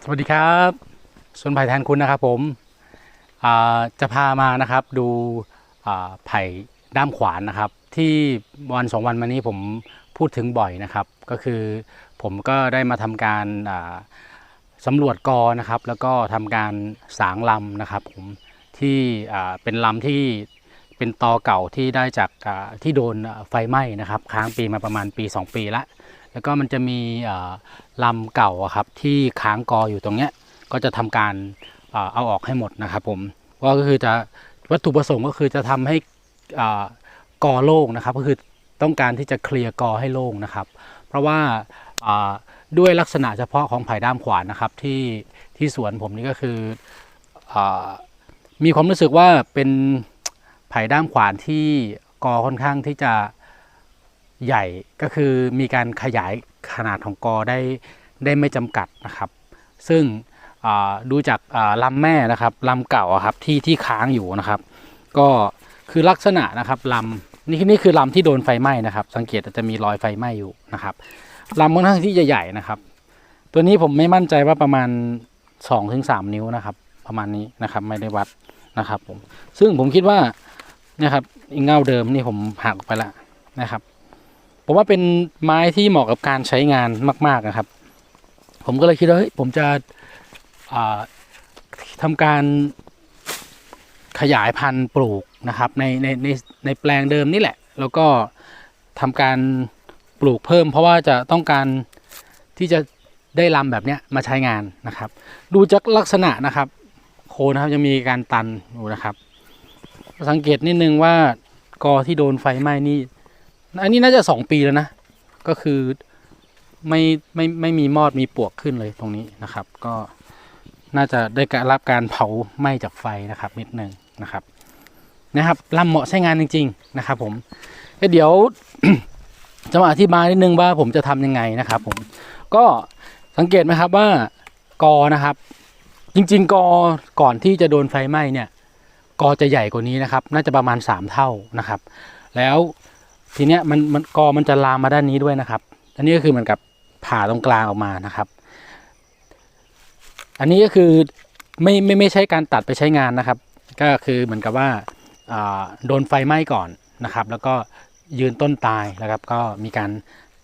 สวัสดีครับส่วนไผ่แทนคุณนะครับผมจะพามานะครับดูอ่าไผ่ด้ามขวานนะครับ ที่วันสองวันมานี้ผมพูดถึงบ่อยนะครับ ก็คือผมก็ได้มาทำการอ่าสำรวจกอนะครับ แล้วก็ทำการสางลำนะครับผมที่เป็นลำที่เป็นตอเก่าที่ได้จากที่โดนไฟไหม้นะครับ ค้างปีมาประมาณปี 2 ปีละ แล้วก็มันจะมีลำเก่าครับที่ค้างกออยู่ตรงเนี้ยก็จะทำการเอาออกให้หมดนะครับผมก็คือจะวัตถุประสงค์ก็คือจะทำให้อกอโล่งนะครับก็คือต้องการที่จะเคลียร์กอให้โล่งนะครับ เพราะว่าด้วยลักษณะเฉพาะของไผ่ด้ามขวานนะครับที่ที่สวนผมนี่ก็คืออมีความรู้สึกว่าเป็นไผ่ด้ามขวานที่กอค่อนข้างที่จะ ใหญ่ก็คือมีการขยายขนาดของกอได้ได้ไม่จำกัดนะครับ ซึ่งดูจากลำแม่นะครับลำเก่าครับที่ที่ค้างอยู่นะครับ ก็คือลักษณะนะครับลำนี่นี่คือลำที่โดนไฟไหม้นะครับ สังเกตจะมีรอยไฟไหม้อยู่นะครับลำค่อนข้างที่จะใหญ่นะครับ ตัวนี้ผมไม่มั่นใจว่าประมาณ2-3ถึงนิ้วนะครับ ประมาณนี้นะครับไม่ได้วัดนะครับผมซึ่งผมคิดว่านะครับอีเงาเดิมนี่ผมหักออกไปแล้วนะครับ ผมว่าเป็นไม้ที่เหมาะกับการใช้งานมาก ๆนะครับ ผมก็เลยคิดว่าเฮ้ยผมจะทำการขยายพันธุ์ปลูกนะครับในในในในแปลงเดิมนี่แหละ แล้วก็ทำการปลูกเพิ่ม เพราะว่าจะต้องการที่จะได้ลำแบบเนี้ยมาใช้งานนะครับ ดูจากลักษณะนะครับ โคนนะครับยังมีการตันอยู่นะครับ สังเกตนิดนึงว่ากอที่โดนไฟไหม้นี่ อันนี้น่าจะสองปีแล้วนะ ก็คือไม่ไม่ไม่มีมอดมีปวกขึ้นเลยตรงนี้นะครับ ก็น่าจะได้การรับการเผาไหม้จากไฟนะครับ นิดนึงนะครับนะครับลำเหมาะใช้งานจริง ๆ นะครับ ผมเดี๋ยวจะมาอธิบายนิดนึงว่าผมจะทำยังไงนะครับ ผมก็สังเกตไหมครับว่ากอนะครับ จริง ๆ กอก่อนที่จะโดนไฟไหม้เนี่ย กอจะใหญ่กว่านี้นะครับ น่าจะประมาณสามเท่านะครับ แล้ว ทีเนี้ยมันมันกอมันจะลามมาด้านนี้ด้วยนะครับ อันนี้ก็คือเหมือนกับผ่าตรงกลางออกมานะครับ อันนี้ก็คือไม่ไม่ไม่ใช่การตัดไปใช้งานนะครับ ก็คือเหมือนกับว่าโดนไฟไหม้ก่อนนะครับ แล้วก็ยืนต้นตายนะครับ ก็มีการ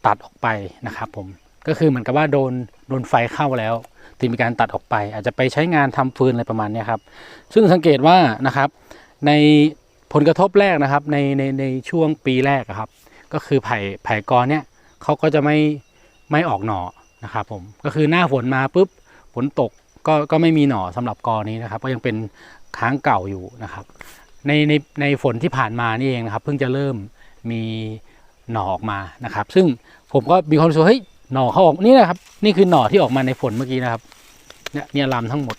ตัดออกไปนะครับผมก็คือเหมือนกับว่าโดนโดนไฟเข้าแล้วถึงมีการตัดออกไป อาจจะไปใช้งานทำฟืนอะไรประมาณนี้ครับ ซึ่งสังเกตว่านะครับใน ผลกระทบแรกนะครับในในในช่วงปีแรกครับ ก็คือไผ่ไผ่กอเนี่ยเขาก็จะไม่ไม่ออกหน่อนะครับผมก็คือหน้าฝนมาปุ๊บฝนตกก็ก็ไม่มีหน่อสำหรับกอนี้นะครับ ก็ยังเป็นค้างเก่าอยู่นะครับ ในในในฝนที่ผ่านมานี่เองนะครับ เพิ่งจะเริ่มมีหน่อออกมานะครับ ซึ่งผมก็มีความรู้สึกเฮ้ยหน่อเขาออกนี่นะครับนี่คือหน่อที่ออกมาในฝนเมื่อกี้นะครับเนี่ยเนี่ยลำทั้งหมด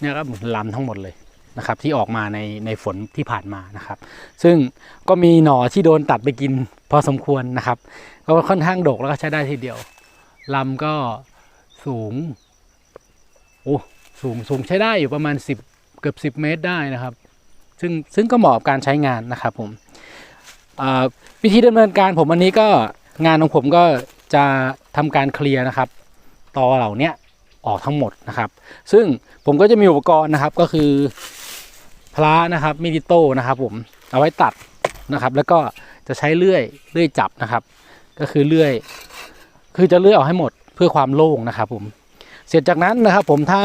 เนี่ยครับลำทั้งหมดเลย นะครับที่ออกมาในในฝนที่ผ่านมานะครับ ซึ่งก็มีหน่อที่โดนตัดไปกินพอสมควรนะครับ ก็ค่อนข้างดกแล้วก็ใช้ได้ทีเดียวลำก็สูงโอ้สูงสูงใช้ได้อยู่ประมาณ 10 เกือบ 10 เมตรได้นะครับ ซึ่งซึ่งก็เหมาะกับการใช้งานนะครับผมวิธีดำเนินการผมวันนี้ก็งานของผมก็จะทำการเคลียร์นะครับตอเหล่านี้ออกทั้งหมดนะครับ ซึ่งผมก็จะมีอุปกรณ์นะครับก็คือ พลานะครับมิดิโต้นะครับผมเอาไว้ตัดนะครับ แล้วก็จะใช้เลื่อยเลื่อยจับนะครับ ก็คือเลื่อย คือจะเลื่อยออกให้หมดเพื่อความโล่งนะครับ ผมเสร็จจากนั้นนะครับ ผมถ้า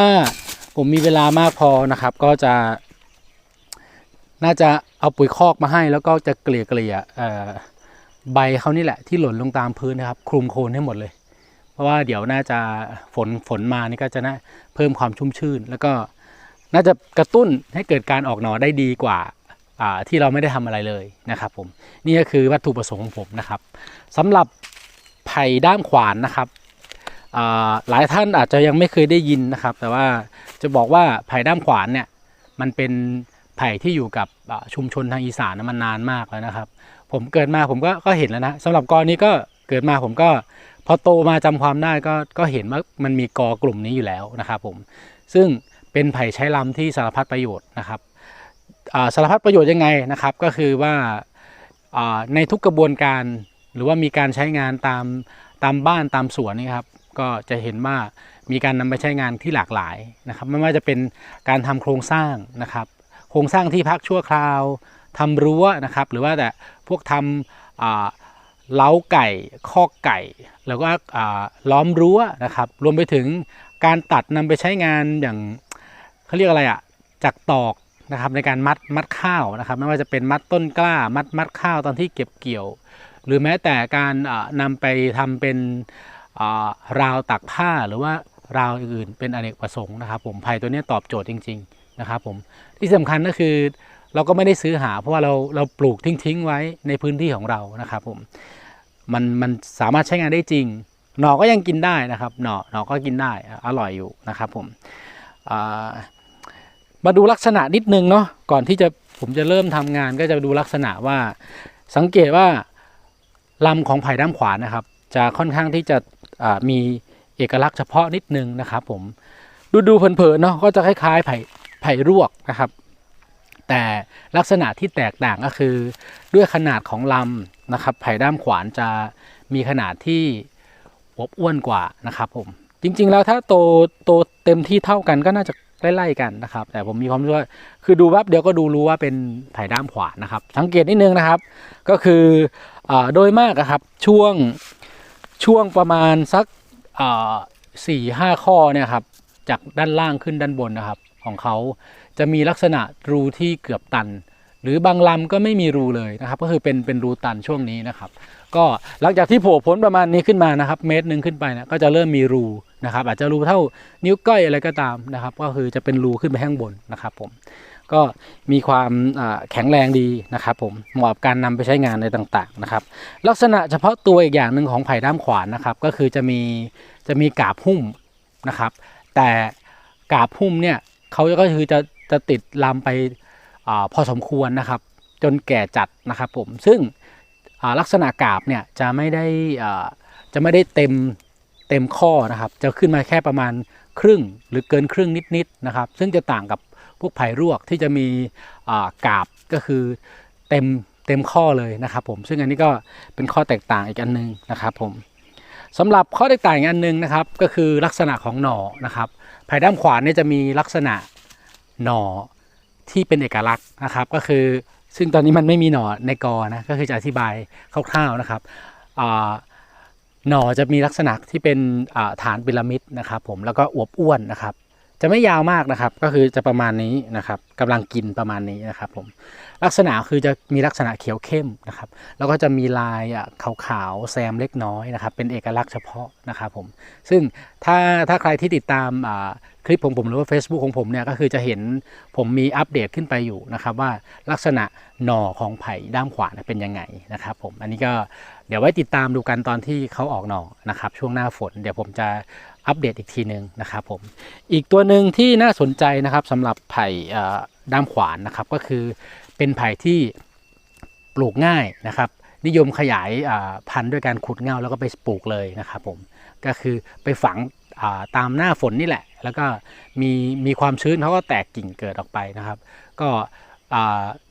ผมมีเวลามากพอนะครับ ก็จะ น่าจะเอาปุ๋ยคอกมาให้ แล้วก็จะเกลี่ยเกลี่ยใบเขานี่แหละที่หล่นลงตามพื้นนะครับ คลุมโคนให้หมดเลย เพราะว่าเดี๋ยวน่าจะฝนฝนมานี่ก็จะน่าเพิ่มความชุ่มชื่น แล้วก็ น่าจะกระตุ้นให้เกิดการออกหน่อได้ดีกว่าที่เราไม่ได้ทำอะไรเลยนะครับผมนี่ก็คือวัตถุประสงค์ของผมนะครับสำหรับไผ่ด้ามขวานนะครับหลายท่านอาจจะยังไม่เคยได้ยินนะครับ แต่ว่าจะบอกว่าไผ่ด้ามขวานเนี่ยมันเป็นไผ่ที่อยู่กับชุมชนทางอีสานมานานมากแล้วนะครับ ผมเกิดมาผมก็ก็เห็นแล้วนะสำหรับกอนี้ก็เกิดมาผมก็พอโตมาจำความได้ก็ก็เห็นว่ามันมีกอกลุ่มนี้อยู่แล้วนะครับผมซึ่ง เป็นไผ่ใช้ลำที่สารพัดประโยชน์นะครับสารพัดประโยชน์ยังไงนะครับ ก็คือว่าในทุกกระบวนการหรือว่ามีการใช้งานตามตามบ้านตามสวนนี่ครับก็จะเห็นว่ามีการนำไปใช้งานที่หลากหลายนะครับไม่ว่าจะเป็นการทำโครงสร้างนะครับ โครงสร้างที่พักชั่วคราวทำรั้วนะครับ หรือว่าแต่พวกทำเล้าไก่คอกไก่ แล้วก็ล้อมรั้วนะครับ รวมไปถึงการตัดนำไปใช้งานอย่าง เขาเรียกอะไรอะจักตอกนะครับในการมัดมัดข้าวนะครับไม่ว่าจะเป็นมัดต้นกล้ามัดมัดข้าวตอนที่เก็บเกี่ยว หรือแม้แต่การอ่านำไปทำเป็นราวตักผ้าหรือว่าราวอื่นเป็นอเนกประสงค์นะครับ ผมไผ่ตัวนี้ตอบโจทย์จริง ๆนะครับ ผมที่สำคัญก็คือเราก็ไม่ได้ซื้อหา เพราะว่าเราเราปลูกทิ้งๆไว้ในพื้นที่ของเรานะครับ ผมมันมันสามารถใช้งานได้จริง หน่อก็ยังกินได้นะครับ หน่อหน่อก็กินได้อร่อยอยู่นะครับ ผมอ่า มาดูลักษณะนิดนึงเนาะก่อนที่จะผมจะเริ่มทำงานก็จะดูลักษณะว่าสังเกตว่าลำของไผ่ด้ามขวานะครับ จะค่อนข้างที่จะมีเอกลักษณ์เฉพาะนิดนึงนะครับ ผมดูดูเผินๆเนาะก็จะคล้ายๆไผ่ไผ่รวกนะครับ แต่ลักษณะที่แตกต่างก็คือ ด้วยขนาดของลำนะครับ ไผ่ด้ามขวานจะมีขนาดที่อวบอ้วนกว่านะครับ ผมจริงๆแล้วถ้าโตโตเต็มที่เท่ากันก็น่าจะ ไล่ๆกันนะครับ แต่ผมมีความรู้ว่าคือดูแวบเดียวก็ดูรู้ว่าเป็นไผ่ด้ามขวานะครับ สังเกตนิดนึงนะครับ ก็คืออโดยมากอะครับช่วงช่วงประมาณสักสี่ห้าข้อเนี่ยครับจากด้านล่างขึ้นด้านบนนะครับ ของเขาจะมีลักษณะรูที่เกือบตัน หรือบางลำก็ไม่มีรูเลยนะครับ ก็คือเป็นเป็นรูตันช่วงนี้นะครับ ก็หลังจากที่โผล่พ้นประมาณนี้ขึ้นมานะครับ เมตรหนึ่งขึ้นไปนะก็จะเริ่มมีรู นะครับ อาจจะรูเท่านิ้วก้อยอะไรก็ตามนะครับ ก็คือจะเป็นรูขึ้นไปข้างบนนะครับ ผมก็มีความแข็งแรงดีนะครับผมเหมาะกับการนำไปใช้งานในต่างๆนะครับ ลักษณะเฉพาะตัวอีกอย่างหนึ่งของไผ่ด้ามขวานนะครับ ก็คือจะมีจะมีกาบหุ้มนะครับ แต่กาบหุ้มเนี่ยเขาก็คือจะจะติดลำไปอพอสมควรนะครับ จนแก่จัดนะครับผมซึ่งลักษณะกาบเนี่ยจะไม่ได้จะไม่ได้เต็ม เต็มข้อนะครับ จะขึ้นมาแค่ประมาณครึ่งหรือเกินครึ่งนิดๆนะครับ ซึ่งจะต่างกับพวกไผ่รวกที่จะมีกาบก็คือเต็มเต็มข้อเลยนะครับผมซึ่งอันนี้ก็เป็นข้อแตกต่างอีกอันหนึงนะครับผมสำหรับข้อแตกต่างอีกอันหนึงนะครับก็คือลักษณะของหน่อนะครับไผ่ด้ามขวานเนี่ยจะมีลักษณะหน่อที่เป็นเอกลักษณ์นะครับก็คือซึ่งตอนนี้มันไม่มีหน่อในกอนะก็คือจะอธิบายคร่าวๆนะครับอ่า หน่อจะมีลักษณะที่เป็นฐานพีระมิดนะครับ ผมแล้วก็อวบอ้วนนะครับ จะไม่ยาวมากนะครับ ก็คือจะประมาณนี้นะครับกำลังกินประมาณนี้นะครับผมลักษณะคือจะมีลักษณะเขียวเข้มนะครับ แล้วก็จะมีลายอะขาวๆแซมเล็กน้อยนะครับ เป็นเอกลักษณ์เฉพาะนะครับผมซึ่งถ้าถ้าใครที่ติดตามอ่าคลิปของผมหรือว่า Facebook ของผมเนี่ยก็คือจะเห็นผมมีอัปเดตขึ้นไปอยู่นะครับ ว่าลักษณะหน่อของไผ่ด้ามขวานเนยเป็นยังไงนะครับผมอันนี้ก็เดี๋ยวไว้ติดตามดูกันตอนที่เขาออกหน่อนะครับ ช่วงหน้าฝน เดี๋ยวผมจะอัปเดตอีกทีหนึ่งนะครับผมอีกตัวหนึ่งที่น่าสนใจนะครับสำหรับไผ่ ด้ามขวานนะครับก็คือเป็นไผ่ที่ปลูกง่ายนะครับ นิยมขยายพันธุ์ด้วยการขุดเงาแล้วก็ไปปลูกเลยนะครับผมก็คือไปฝังตามหน้าฝนนี่แหละ แล้วก็มีมีความชื้นเขาก็แตกกิ่งเกิดออกไปนะครับ ก็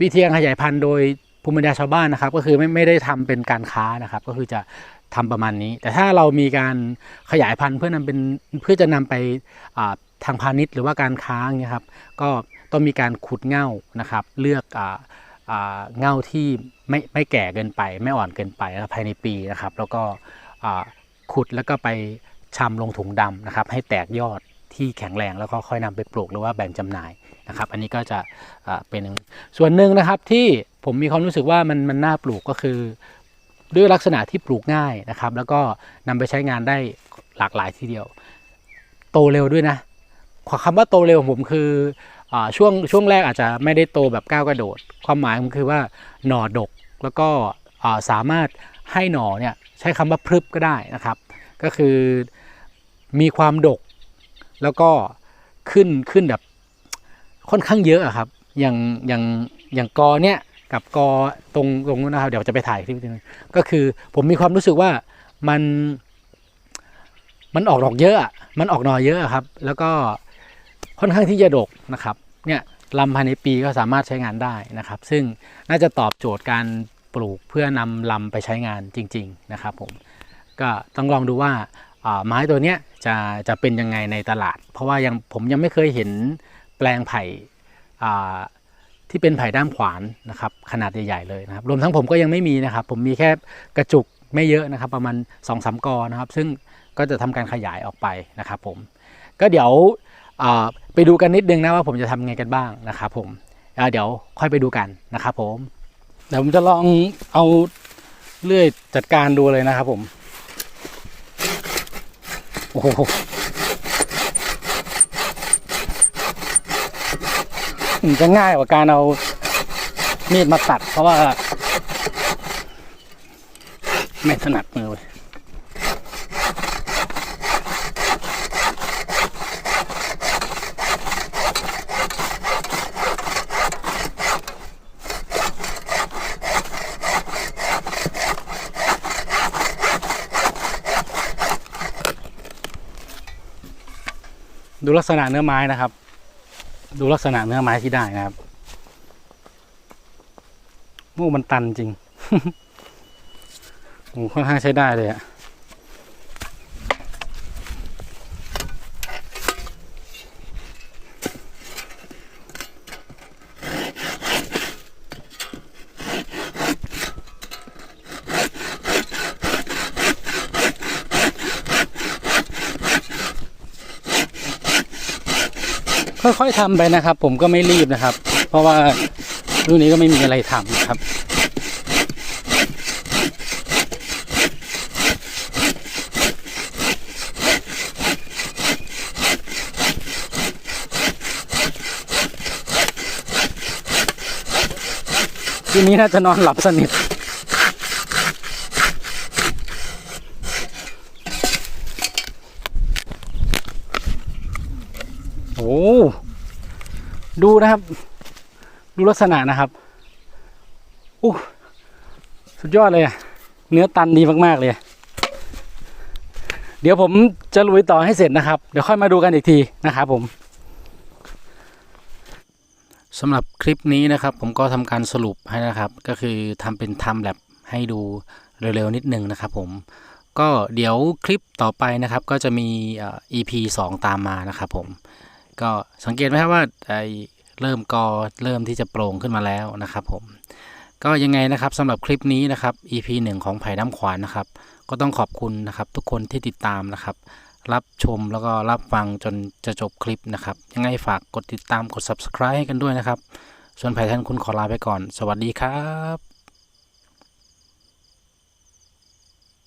วิธีการขยายพันธุ์โดยภูมิปัญญาชาวบ้านนะครับ ก็คือไม่ไม่ได้ทำเป็นการค้านะครับ ก็คือจะทำประมาณนี้ แต่ถ้าเรามีการขยายพันธุ์เพื่อนำเป็นเพื่อจะนำไปทางพาณิชย์หรือว่าการค้าอย่างเงี้ยครับ ก็ ต้องมีการขุดเง่านะครับ เลือกเง่าที่ไม่ไม่แก่เกินไป ไม่อ่อนเกินไปภายในปีนะครับ แล้วก็ขุดแล้วก็ไปชำลงถุงดำนะครับ ให้แตกยอดที่แข็งแรงแล้วก็ค่อยนำไปปลูกหรือว่าแบ่งจำหน่ายนะครับ อันนี้ก็จะเป็นส่วนหนึ่งนะครับที่ผมมีความรู้สึกว่ามันมันน่าปลูกก็คือ ด้วยลักษณะที่ปลูกง่ายนะครับ แล้วก็นำไปใช้งานได้หลากหลายทีเดียว โตเร็วด้วยนะคำว่าโตเร็วของผมคือช่วงช่วงแรกอาจจะไม่ได้โตแบบก้าวกระโดด ความหมายมันคือว่าหน่อดกแล้วก็สามารถให้หน่อเนี่ยใช้คำว่าพรึบก็ได้นะครับ ก็คือมีความดก แล้วก็ขึ้นขึ้นแบบค่อนข้างเยอะครับ อย่างอย่างอย่างกอเนี่ยกับกอตรงตรงนู้นนะครับ เดี๋ยวจะไปถ่ายคลิปนึงก็คือผมมีความรู้สึกว่ามันมันออกดอกเยอะ มันออกหน่อเยอะครับ แล้วก็ ค่อนข้างที่จะดกนะครับเนี่ยลำภายในปีก็สามารถใช้งานได้นะครับ ซึ่งน่าจะตอบโจทย์การปลูกเพื่อนำลำไปใช้งานจริง ๆนะครับผมก็ต้องลองดูว่าอ่าไม้ตัวเนี้ยจะจะเป็นยังไงในตลาด เพราะว่ายังผมยังไม่เคยเห็นแปลงไผ่อ่าที่เป็นไผ่ด้ามขวานนะครับขนาดใหญ่ๆเลยนะครับรวมทั้งผมก็ยังไม่มีนะครับ ผมมีแค่กระจุกไม่เยอะนะครับ ประมาณ2อสกอนะครับ ซึ่งก็จะทำการขยายออกไปนะครับผมก็เดี๋ยวอ่า ไปดูกันนิดนึงนะว่าผมจะทำไงกันบ้างนะครับผมเดี๋ยวค่อยไปดูกันนะครับผมเดี๋ยวผมจะลองเอาเลื่อยจัดการดูเลยนะครับผมโอ้โหจะง่ายกว่าการเอามีดมาตัดเพราะว่า ไม่ถนัดมือเว้ย ดูลักษณะเนื้อไม้นะครับ ดูลักษณะเนื้อไม้ที่ได้นะครับโอ้มันตันจริงโอ้ค่อนข้างใช้ได้เลยอะ ค่อยๆทำไปนะครับ ผมก็ไม่รีบนะครับ เพราะว่ารุ่นนี้ก็ไม่มีอะไรทำนะครับทีนี้น่าจะนอนหลับสนิท โอ้ ดูนะครับ ดูลักษณะนะครับอู้สุดยอดเลย เนื้อตันดีมากๆเลย เดี๋ยวผมจะลุยต่อให้เสร็จนะครับ เดี๋ยวค่อยมาดูกันอีกทีนะครับผมสำหรับคลิปนี้นะครับ ผมก็ทำการสรุปให้นะครับ ก็คือทำเป็นทำแลบให้ดูเร็วๆนิดนึงนะครับ ผมก็เดี๋ยวคลิปต่อไปนะครับ ก็จะมี EP 2 ตามมานะครับผม ก็สังเกตไหมครับว่าไอ เริ่มกอเริ่มที่จะโปร่งขึ้นมาแล้วนะครับผมก็ยังไงนะครับสำหรับคลิปนี้นะครับ EP 1 ของไผ่น้ำขวานนะครับ ก็ต้องขอบคุณนะครับทุกคนที่ติดตามนะครับ รับชมแล้วก็รับฟังจนจะจบคลิปนะครับ ยังไงฝากกดติดตามกด subscribe ให้กันด้วยนะครับ ส่วนไผ่ท่านคุณขอลาไปก่อน สวัสดีครับ